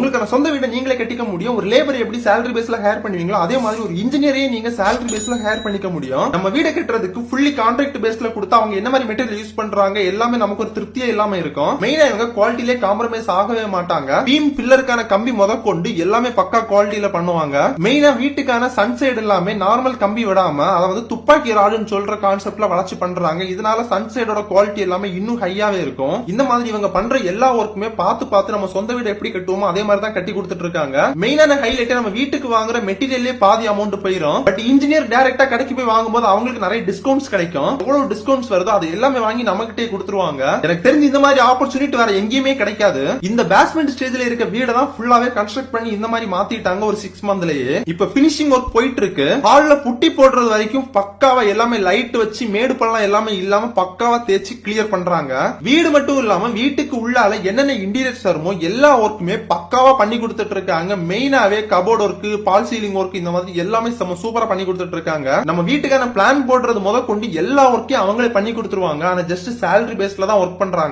உங்களுக்கான சொந்த வீட்டை நீங்களே கட்டிக்க முடியும். ஒரு லேபர் எப்படி சேலரி பேஸ்ல ஹேர் பண்ணுவீங்களோ அதே மாதிரி ஒரு இன்ஜினியரையும் நீங்க சேலரி பேஸ்ல ஹேர் பண்ணிக்க முடியும். நம்ம வீடை கட்டுறதுக்கு ஃபுல்லி கான்ட்ராக்ட் பேஸ்ல கொடுத்தா அவங்க என்ன மாதிரி மெட்டீரியல் யூஸ் பண்றாங்க எல்லாமே நமக்கு ஒரு திருப்தியே இல்லாம இருக்கும். மெயினா இவங்க குவாலிட்டிலே காம்ப்ரமைஸ் ஆகவே மாட்டாங்க. பீம் பில்லருக்கான கம்பி முத கொண்டு எல்லாமே பக்கா குவாலிட்டியில பண்ணுவாங்க. மெயினா வீட்டுக்கான சன்சைடு எல்லாமே நார்மல் கம்பி விடாம அதாவது துப்பாக்கி ராடுன்னு சொல்ற கான்செப்ட்ல வளர்ச்சி பண்றாங்க. இதனால சன்சைடோட குவாலிட்டி எல்லாமே இன்னும் ஹையாவே இருக்கும். இந்த மாதிரி இவங்க பண்ற எல்லா ஒர்க்குமே பார்த்து பார்த்து நம்ம சொந்த வீடு எப்படி கட்டுவோமோ அதே மாதிரி தான் கட்டி கொடுத்துட்டு இருக்காங்க. மெயினான ஹைலைட் நம்ம வீட்டுக்கு வாங்குற மெட்டீரியல்லே பாதி அமௌண்ட் போயிடும் பட் இன்ஜினியர் டைரக்டா கடைக்கு போய் வாங்கும்போது அவங்களுக்கு நிறைய டிஸ்கவுண்ட்ஸ் கிடைக்கும். எவ்வளவு டிஸ்கவுண்ட்ஸ் வருதோ அது எல்லாமே வாங்கி நம்ம கிட்டே கொடுத்துருவாங்க. எனக்கு தெரிஞ்சு இந்த மாதிரி ஆப்பர்ச்சுனிட்டி வேற எங்கேயுமே கிடைக்காது. இந்த பேஸ்மெண்ட் ஸ்டேஜ்ல இருக்க வீடை தான் ஃபுல்லாவே கன்ஸ்ட்ரக்ட் பண்ணி இந்த மாதிரி மாத்திட்டாங்க ஒரு சிக்ஸ் மந்த்லயே இப்ப பினிஷிங் ஒர்க் போயிட்டு இருக்கு ஹால்ல புட்டி போடுறது வரைக்கும் பக்காவா எல்லாமே லைட் வச்சு மேடு பள்ளம் எல்லாமே இல்லாம பக்காவா தேய்ச்சி கிளியர் பண்றாங்க. வீடு மட்டும் இல்லாம வீட்டுக்கு உள்ளால என்னென்ன இன்டீரியர்ஸ் வருமோ எல்லா ஒர்க்குமே பக்காவா பண்ணி கொடுத்துட்டு இருக்காங்க மெயினாவே cupboard work false ceiling work இந்த மாதிரி எல்லாமே செம்ம சூப்பரா பண்ணி கொடுத்துட்டு இருக்காங்க நம்ம வீட்டுக்கான பிளான் போடுறது முத கொண்டு எல்லா ஒர்க்கையும் அவங்களே பண்ணி கொடுத்துருவாங்க. ஆனா ஜஸ்ட் சேலரி பேஸ்ல தான் ஒர்க் பண்றாங்க.